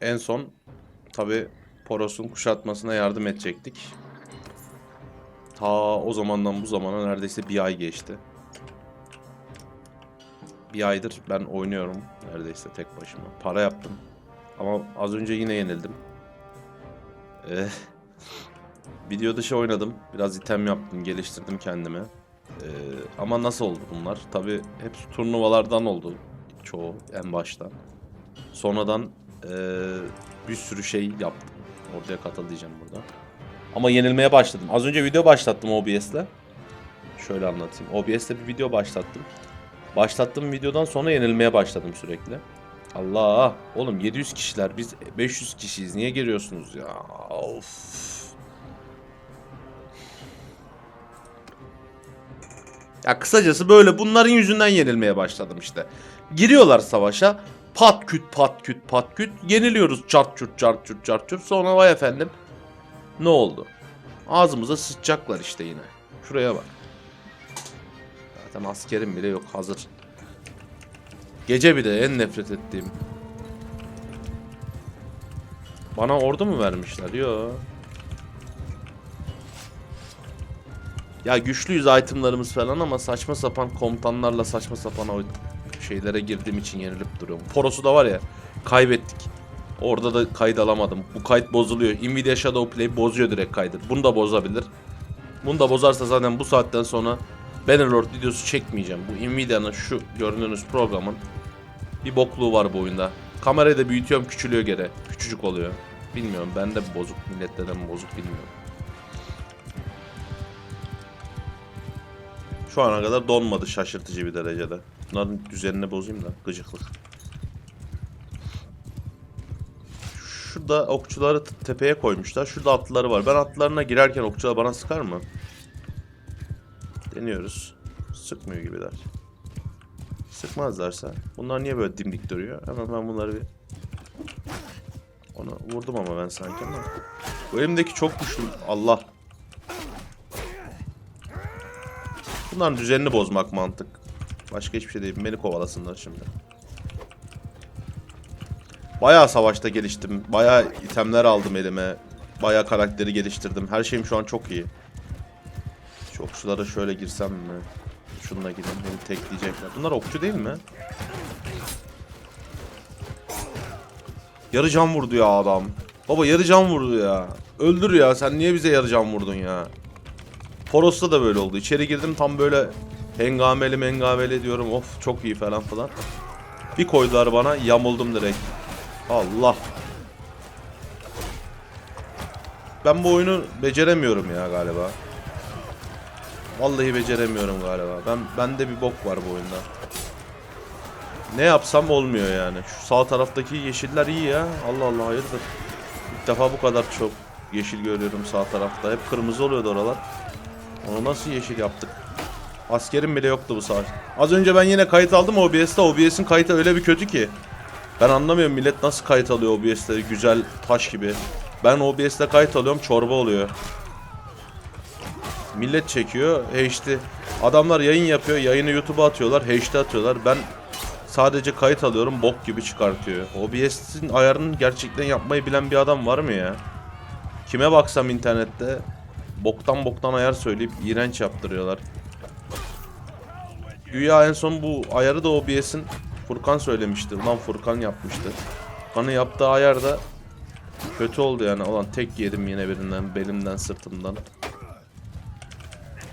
En son tabi Poros'un kuşatmasına yardım edecektik. Ta o zamandan bu zamana neredeyse bir ay geçti. Bir aydır ben oynuyorum neredeyse tek başıma. Para yaptım. Ama az önce yine yenildim. Ee, video dışı oynadım. Biraz item yaptım, geliştirdim kendimi. Ee, ama nasıl oldu bunlar? Tabi hep turnuvalardan oldu çoğu en başta. Sonradan ee, bir sürü şey yaptım. Ortaya katıl diyeceğim burada. Ama yenilmeye başladım. Az önce video başlattım OBS'le. Şöyle anlatayım. OBS'le bir video başlattım. Başlattığım videodan sonra yenilmeye başladım sürekli. Allah! Oğlum 700 kişiler biz 500 kişiyiz. Niye geliyorsunuz ya? Of. Ya kısacası böyle bunların yüzünden yenilmeye başladım işte. Giriyorlar savaşa. Pat küt pat küt pat küt. Yeniliyoruz çart çurt çart çurt çart çurt. Sonra vay efendim. Ne oldu? Ağzımıza sıçacaklar işte yine. Şuraya bak. Zaten askerim bile yok hazır. Gece bir de en nefret ettiğim. Bana ordu mu vermişler? Yo. Ya güçlüyüz itemlarımız falan ama saçma sapan komutanlarla saçma sapan şeylere girdiğim için yenilip duruyorum. Poros'u da var ya kaybettik. Orada da kayıt alamadım. Bu kayıt bozuluyor. Nvidia Shadow Play bozuyor direkt kaydı. Bunu da bozabilir. Bunu da bozarsa zaten bu saatten sonra Bannerlord videosu çekmeyeceğim. Bu Nvidia'nın şu gördüğünüz programın bir bokluğu var bu oyunda. Kamerayı da büyütüyorum küçülüyor geri. Küçücük oluyor. Bilmiyorum bende mi bozuk millette de mi bozuk bilmiyorum. Şu ana kadar donmadı şaşırtıcı bir derecede. Bunların düzenini bozayım da gıcıklık. Şurada okçuları tepeye koymuşlar. Şurada atlıları var. Ben atlılarına girerken okçular bana sıkar mı? Deniyoruz. Sıkmıyor gibiler. Sıkmazlarsa. Bunlar niye böyle dimdik duruyor? Hemen ben bunları bir... Onu vurdum ama ben sanki ama. Bu elimdeki çok güçlü. Allah. Bunların düzenini bozmak mantık. Başka hiçbir şey değil. Beni kovalasınlar şimdi. Bayağı savaşta geliştim. Bayağı itemler aldım elime. Bayağı karakteri geliştirdim. Her şeyim şu an çok iyi. Şu okçulara şöyle girsem mi? Şununla gideyim. Beni tekleyecekler. Bunlar okçu değil mi? Yarı can vurdu ya adam. Baba yarı can vurdu ya. Öldür ya. Sen niye bize yarı can vurdun ya? Poros'ta da böyle oldu. İçeri girdim tam böyle hengameli mengameli diyorum. Of çok iyi falan filan. Bir koydular bana yamuldum direkt. Allah. Ben bu oyunu beceremiyorum ya galiba. Vallahi beceremiyorum galiba. Ben bende bir bok var bu oyunda. Ne yapsam olmuyor yani. Şu sağ taraftaki yeşiller iyi ya. Allah Allah hayırdır. İlk defa bu kadar çok yeşil görüyorum sağ tarafta. Hep kırmızı oluyordu oralar. Onu nasıl yeşil yaptık? Askerim bile yoktu bu savaş. Az önce ben yine kayıt aldım OBS'te. OBS'in kayıtı öyle bir kötü ki. Ben anlamıyorum millet nasıl kayıt alıyor OBS'te güzel taş gibi. Ben OBS'te kayıt alıyorum çorba oluyor. Millet çekiyor HD. Adamlar yayın yapıyor yayını YouTube'a atıyorlar HD atıyorlar. Ben sadece kayıt alıyorum bok gibi çıkartıyor. OBS'in ayarını gerçekten yapmayı bilen bir adam var mı ya? Kime baksam internette boktan boktan ayar söyleyip iğrenç yaptırıyorlar. Güya en son bu ayarı da OBS'in Furkan söylemişti. Ulan Furkan yapmıştı. Furkan'ın yaptığı ayar da kötü oldu yani. Ulan tek yedim yine birinden, belimden, sırtımdan.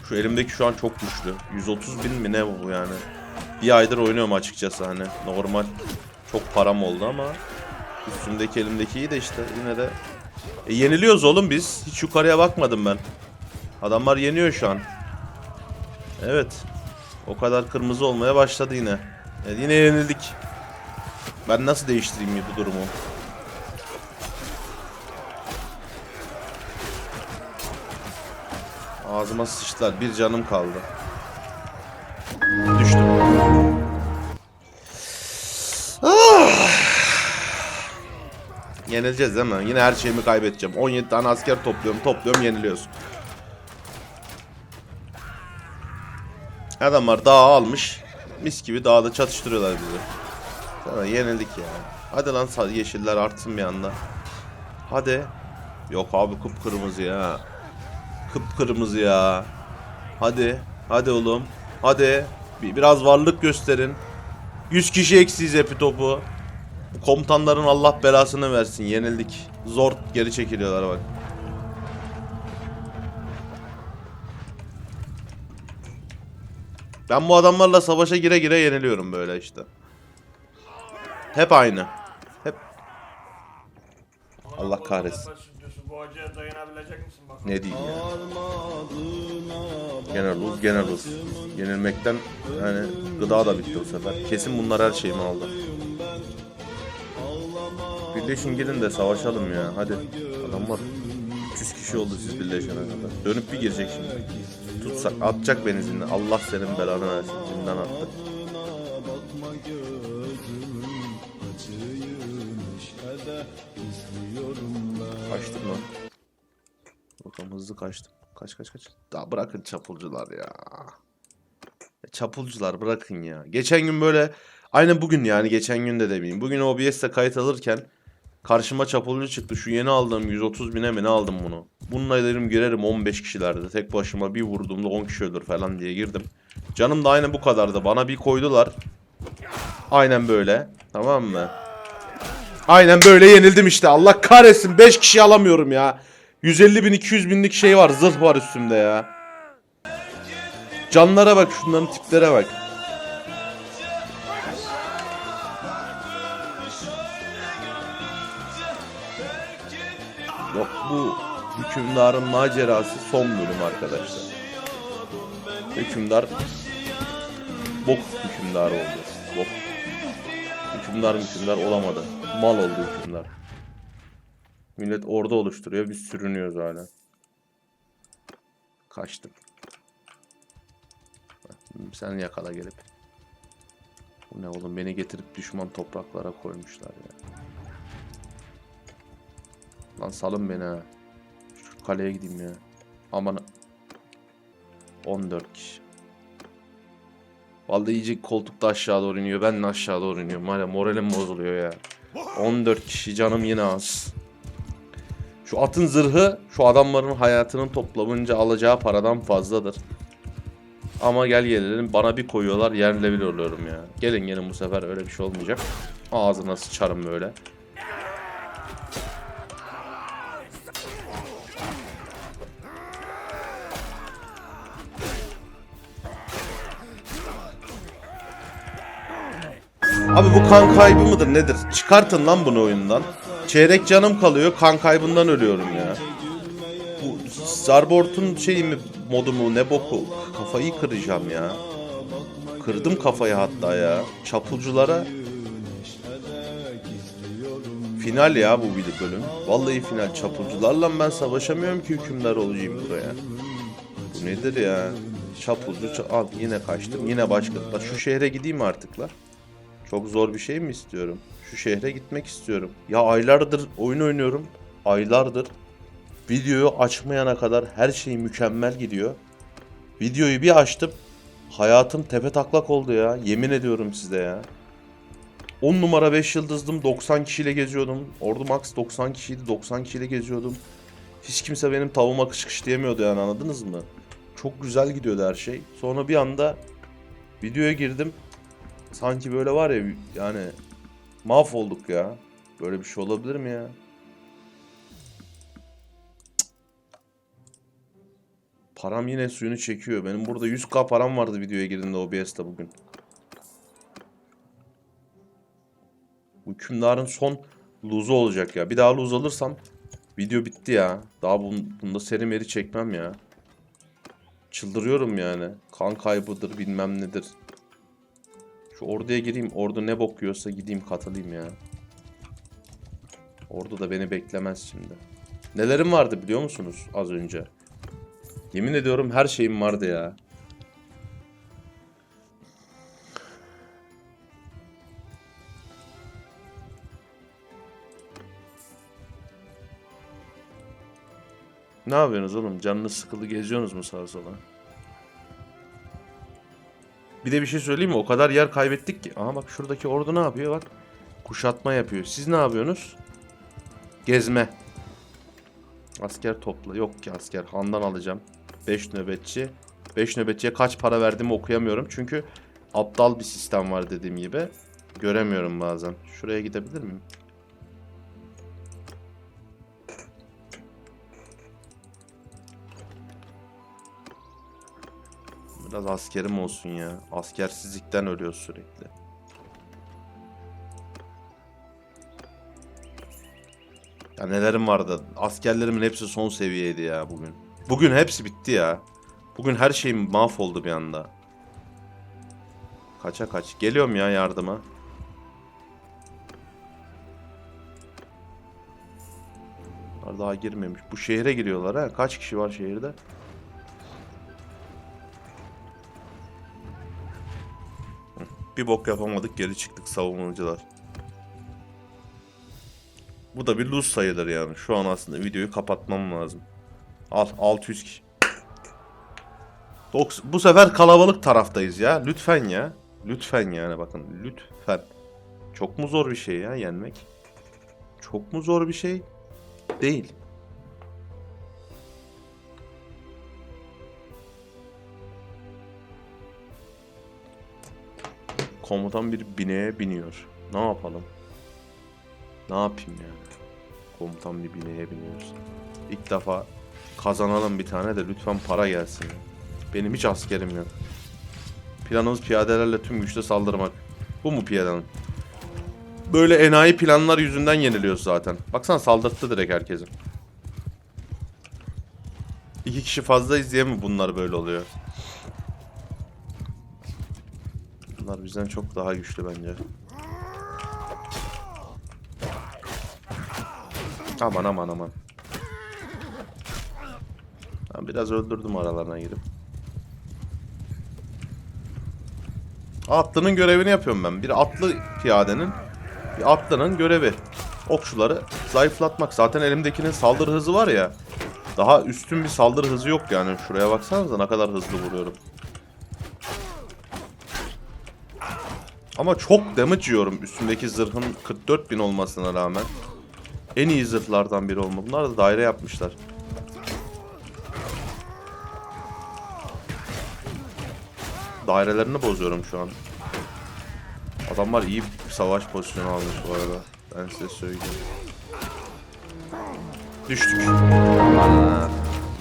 Şu elimdeki şu an çok güçlü. 130 bin mi ne bu yani. Bir aydır oynuyorum açıkçası hani. Normal. Çok param oldu ama üstümdeki elimdeki iyi de işte yine de e, yeniliyoruz oğlum biz. Hiç yukarıya bakmadım ben. Adamlar yeniyor şu an. Evet. O kadar kırmızı olmaya başladı yine. Evet, yine yenildik. Ben nasıl değiştireyim bu durumu? Ağzıma sıçtılar. Bir canım kaldı. Düştüm. Ah! Yenileceğiz değil mi? Yine her şeyimi kaybedeceğim. 17 tane asker topluyorum, topluyorum, yeniliyoruz. Adamlar dağı almış. Mis gibi dağda çatıştırıyorlar bizi. Sana yenildik ya. Hadi lan yeşiller artsın bir anda. Hadi. Yok abi kıpkırmızı ya. Kıpkırmızı ya. Hadi. Hadi oğlum. Hadi. Bir, biraz varlık gösterin. 100 kişi eksiyiz hepi topu. Bu komutanların Allah belasını versin. Yenildik. Zor geri çekiliyorlar bak. Ben bu adamlarla savaşa gire gire yeniliyorum böyle işte. Hep aynı. Hep Allah kahretsin. Ne diyeyim ya. Genel luz, genel luz. Yenilmekten yani gıda da bitti bu sefer. Kesin bunlar her şeyimi aldı. Birleşin gidin de savaşalım ya. Hadi. Adamlar 300 kişi oldu siz birleşene kadar. Dönüp bir girecek şimdi. Tutsak atacak beni zindan. Allah senin belanı versin. Zindan attı. Kaçtım lan. Bakalım hızlı kaçtım. Kaç kaç kaç. Daha bırakın çapulcular ya. Ya Çapulcular bırakın ya. Geçen gün böyle aynı bugün yani geçen gün de demeyeyim. Bugün OBS'te kayıt alırken karşıma çapulcu çıktı. Şu yeni aldığım 130 bine mi ne aldım bunu. Bununla dedim girerim 15 kişilerde. Tek başıma bir vurduğumda 10 kişi ölür falan diye girdim. Canım da aynen bu kadardı. Bana bir koydular. Aynen böyle. Tamam mı? Aynen böyle yenildim işte. Allah kahretsin 5 kişi alamıyorum ya. 150 bin 200 binlik şey var. Zırh var üstümde ya. Canlara bak şunların tiplere bak. Hükümdarın macerası son bölüm arkadaşlar. Hükümdar bok hükümdar oldu. Bok. Hükümdar hükümdar olamadı. Mal oldu hükümdar. Millet orada oluşturuyor. Biz sürünüyoruz hala. Kaçtım. Sen yakala gelip. Bu ne oğlum beni getirip düşman topraklara koymuşlar ya. Lan salın beni ha. Kaleye gideyim ya. Aman. 14 kişi. Vallahi iyice koltukta aşağı doğru iniyor. Ben de aşağı doğru iniyorum. Hala moralim bozuluyor ya. 14 kişi canım yine az. Şu atın zırhı şu adamların hayatının toplamınca alacağı paradan fazladır. Ama gel gelelim bana bir koyuyorlar yerle bir oluyorum ya. Gelin gelin bu sefer öyle bir şey olmayacak. Ağzına sıçarım böyle. Abi bu kan kaybı mıdır nedir? Çıkartın lan bunu oyundan. Çeyrek canım kalıyor kan kaybından ölüyorum ya. Bu Zarbort'un şeyi mi modu mu ne boku kafayı kıracağım ya. Kırdım kafayı hatta ya. Çapulculara Final ya bu bir bölüm. Vallahi final çapulcularla ben savaşamıyorum ki hükümdar olacağım buraya. Bu nedir ya? Çapulcu ça- al yine kaçtım. Yine başka. Şu şehre gideyim artık la. Çok zor bir şey mi istiyorum? Şu şehre gitmek istiyorum. Ya aylardır oyun oynuyorum. Aylardır. Videoyu açmayana kadar her şey mükemmel gidiyor. Videoyu bir açtım. Hayatım tepe taklak oldu ya. Yemin ediyorum size ya. 10 numara 5 yıldızdım. 90 kişiyle geziyordum. Ordu Max 90 kişiydi. 90 kişiyle geziyordum. Hiç kimse benim tavuğuma kış kış diyemiyordu yani anladınız mı? Çok güzel gidiyordu her şey. Sonra bir anda videoya girdim. Sanki böyle var ya yani mahvolduk ya. Böyle bir şey olabilir mi ya? Param yine suyunu çekiyor. Benim burada 100k param vardı videoya girdiğimde OBS'te bugün. Bu hükümdarın son lose'u olacak ya. Bir daha lose alırsam video bitti ya. Daha bun, bunda seri meri çekmem ya. Çıldırıyorum yani. Kan kaybıdır bilmem nedir. Şu orduya gireyim. Ordu ne bokuyorsa gideyim katılayım ya. Ordu da beni beklemez şimdi. Nelerim vardı biliyor musunuz az önce? Yemin ediyorum her şeyim vardı ya. Ne yapıyorsunuz oğlum? Canınız sıkıldı geziyorsunuz mu sağa sola? Bir de bir şey söyleyeyim mi? O kadar yer kaybettik ki. Aha bak şuradaki ordu ne yapıyor bak. Kuşatma yapıyor. Siz ne yapıyorsunuz? Gezme. Asker topla. Yok ki asker. Handan alacağım. 5 nöbetçi. 5 nöbetçiye kaç para verdiğimi okuyamıyorum. Çünkü aptal bir sistem var dediğim gibi. Göremiyorum bazen. Şuraya gidebilir miyim? Biraz askerim olsun ya. Askersizlikten ölüyoruz sürekli. Ya nelerim vardı. Askerlerimin hepsi son seviyeydi ya bugün. Bugün hepsi bitti ya. Bugün her şeyim mahvoldu bir anda. Kaça kaç. Geliyorum ya yardıma. Daha girmemiş. Bu şehre giriyorlar ha. Kaç kişi var şehirde? Bir bok yapamadık geri çıktık savunucular. Bu da bir lose sayılır yani. Şu an aslında videoyu kapatmam lazım. Al 600 kişi. Bu sefer kalabalık taraftayız ya. Lütfen ya. Lütfen yani bakın. Lütfen. Çok mu zor bir şey ya yenmek? Çok mu zor bir şey? Değil. Komutan bir bineğe biniyor. Ne yapalım? Ne yapayım yani? Komutan bir bineğe biniyoruz. İlk defa kazanalım bir tane de lütfen para gelsin. Benim hiç askerim yok. Planımız piyadelerle tüm güçle saldırmak. Bu mu piyadanın? Böyle enayi planlar yüzünden yeniliyoruz zaten. Baksana saldırttı direkt herkesi. İki kişi fazla izleye mi bunlar böyle oluyor? Bunlar bizden çok daha güçlü bence. Aman aman aman. Ben biraz öldürdüm aralarına girip. Atlının görevini yapıyorum ben. Bir atlı piyadenin, bir atlının görevi. Okçuları zayıflatmak. Zaten elimdekinin saldırı hızı var ya. Daha üstün bir saldırı hızı yok yani. Şuraya baksanıza ne kadar hızlı vuruyorum. Ama çok damage yiyorum üstümdeki zırhın 44.000 olmasına rağmen. En iyi zırhlardan biri olma. Bunlar da daire yapmışlar. Dairelerini bozuyorum şu an. Adamlar iyi savaş pozisyonu almış bu arada. Ben size söyleyeyim. Düştük. Aman.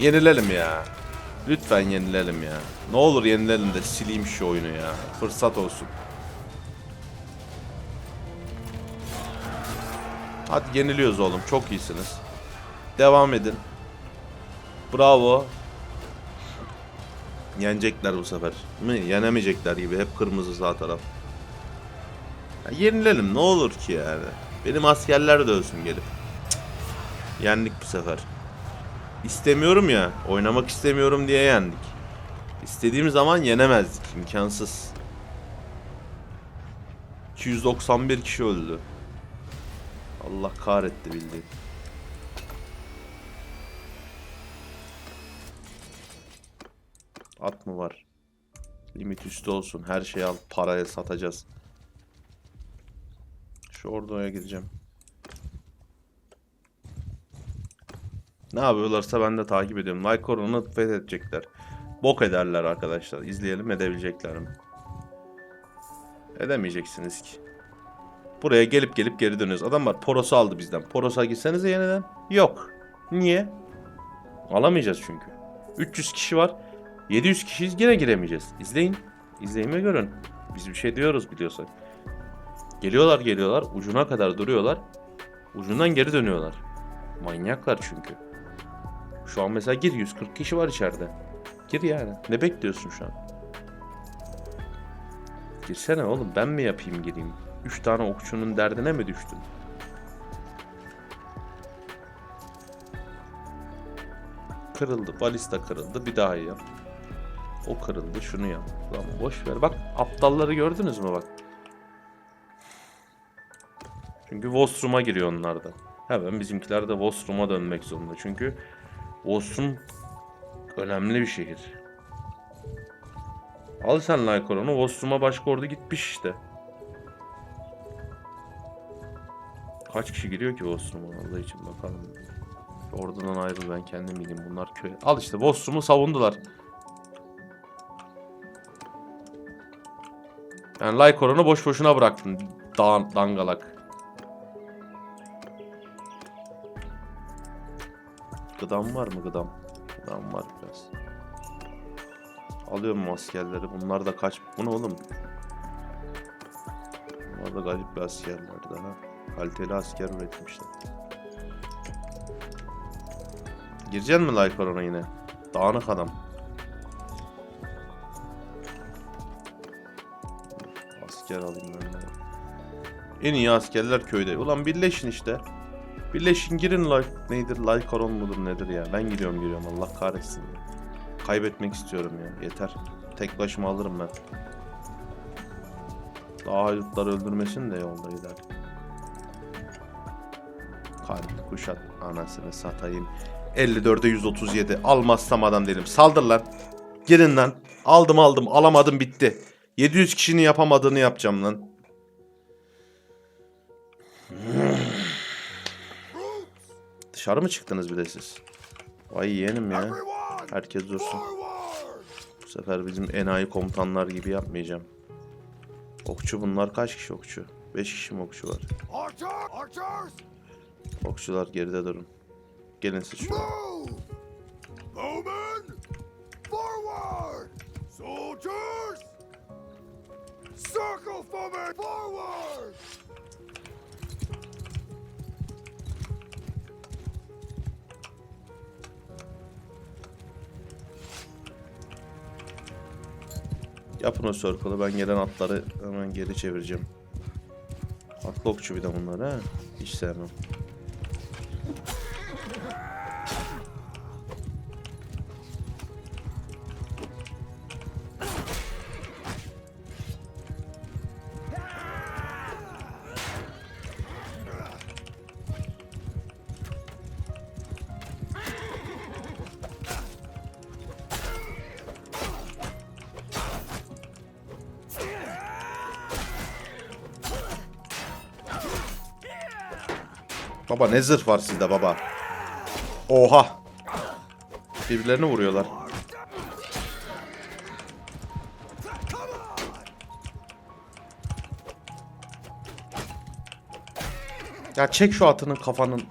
Yenilelim ya. Lütfen yenilelim ya. Ne olur yenilelim de sileyim şu oyunu ya. Fırsat olsun. Hadi yeniliyoruz oğlum. Çok iyisiniz. Devam edin. Bravo. Yenecekler bu sefer. Mi? Yenemeyecekler gibi. Hep kırmızı sağ taraf. Ya yenilelim ne olur ki yani. Benim askerler de ölsün gelip. Yendik bu sefer. İstemiyorum ya. Oynamak istemiyorum diye yendik. İstediğim zaman yenemezdik. imkansız. 291 kişi öldü. Allah kahretti bildiğin. At mı var? Limit üstü olsun. Her şeyi al paraya satacağız. Şu orduya gideceğim. Ne yapıyorlarsa ben de takip ediyorum. Oranını fethedecekler. Bok ederler arkadaşlar. İzleyelim edebilecekler mi? Edemeyeceksiniz ki. Buraya gelip gelip geri dönüyoruz. Adamlar Poros'u aldı bizden. Poros'a gitsenize yeniden. Yok. Niye? Alamayacağız çünkü. 300 kişi var. 700 kişiyiz yine giremeyeceğiz. İzleyin. İzleyin ve görün. Biz bir şey diyoruz biliyorsak. Geliyorlar geliyorlar. Ucuna kadar duruyorlar. Ucundan geri dönüyorlar. Manyaklar çünkü. Şu an mesela gir 140 kişi var içeride. Gir yani. Ne bekliyorsun şu an? Girsene oğlum ben mi yapayım gireyim? 3 tane okçunun derdine mi düştün? Kırıldı. Balista kırıldı. Bir daha yap. O kırıldı. Şunu yap. Lan boş ver. Bak aptalları gördünüz mü bak. Çünkü Vostrum'a giriyor onlar da. Hemen bizimkiler de Vostrum'a dönmek zorunda. Çünkü Vostrum önemli bir şehir. Al sen Lycoron'u. Vostrum'a başka ordu gitmiş işte. Kaç kişi giriyor ki Bostrum'a Allah için bakalım. Oradan ayrıl ben kendim gideyim bunlar köy. Al işte Bostrum'u savundular. Yani Lycoron'u boş boşuna bıraktın. Dan dangalak. Gıdam var mı gıdam? Gıdam var biraz. Alıyorum askerleri. Bunlar da kaç... Bu ne oğlum? Bunlar da garip bir askerler daha. Kaliteli asker üretmişler. Gireceksin mi Lycoron'a yine? Dağınık adam. Asker alayım ben de. En iyi askerler köyde. Ulan birleşin işte. Birleşin girin like nedir? Lycoron mudur nedir ya? Ben gidiyorum giriyorum Allah kahretsin ya. Kaybetmek istiyorum ya. Yeter. Tek başıma alırım ben. Daha haydutlar öldürmesin de yolda gider. Kuşat anasını satayım. 54'e 137. Almazsam adam değilim. Saldır lan. Girin lan. Aldım aldım. Alamadım bitti. 700 kişinin yapamadığını yapacağım lan. Dışarı mı çıktınız bir de siz? Vay yeğenim ya. Herkes dursun. Bu sefer bizim enayi komutanlar gibi yapmayacağım. Okçu bunlar kaç kişi okçu? 5 kişi mi okçu var? Okçular geride durun. Gelin siz! Bowmen! Forward! Soldiers! Circle for me! Forward! Yapın o circle'ı ben gelen atları hemen geri çevireceğim. Atlı okçu bir de bunlar ha. Hiç sevmem. Baba ne zırh var sizde baba. Oha. Birbirlerini vuruyorlar. Ya çek şu atının kafanın.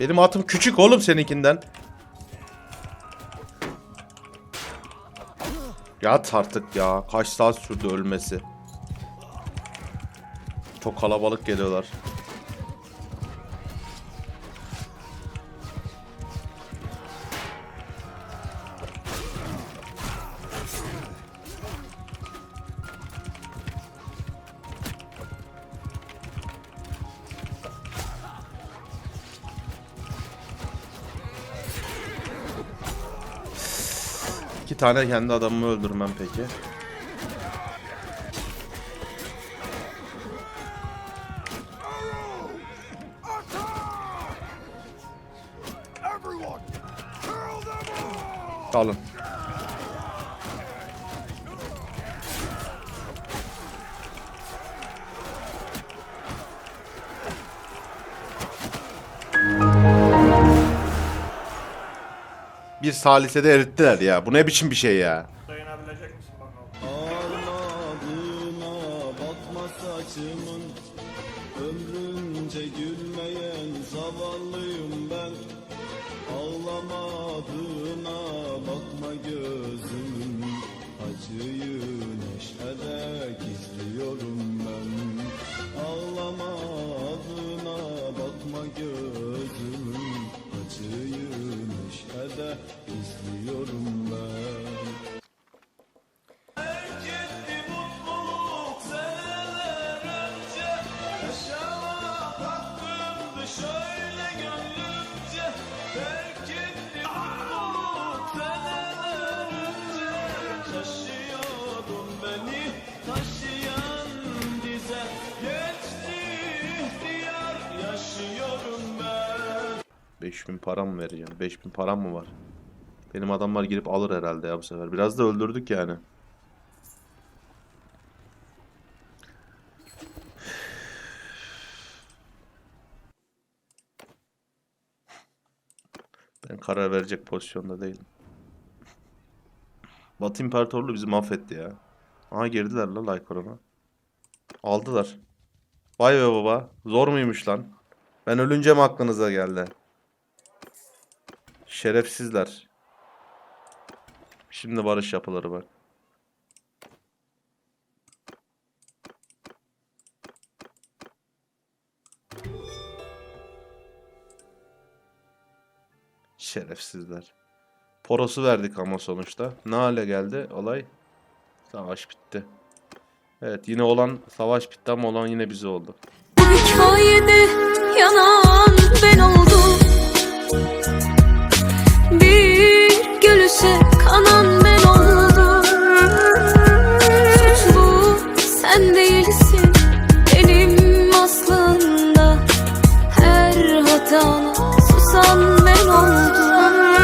Benim atım küçük oğlum seninkinden. Yat artık ya. Kaç saat sürdü ölmesi. Çok kalabalık geliyorlar. Tane kendi adamımı öldürmem peki. Everyone! Bir salisede erittiler ya. Bu ne biçim bir şey ya? 5000 param mı vereceğim? 5000 param mı var? Benim adamlar girip alır herhalde ya bu sefer. Biraz da öldürdük yani. Ben karar verecek pozisyonda değilim. Batı İmparatorluğu bizi mahvetti ya. Aha girdiler la Lycoron'a. Aldılar. Vay be baba. Zor muymuş lan? Ben ölünce mi aklınıza geldi? Şerefsizler. Şimdi barış yapıları bak. Şerefsizler. Poros'u verdik ama sonuçta. Ne hale geldi olay? Savaş bitti. Evet yine olan savaş bitti ama olan yine bize oldu. Hikayede yanan ben oldum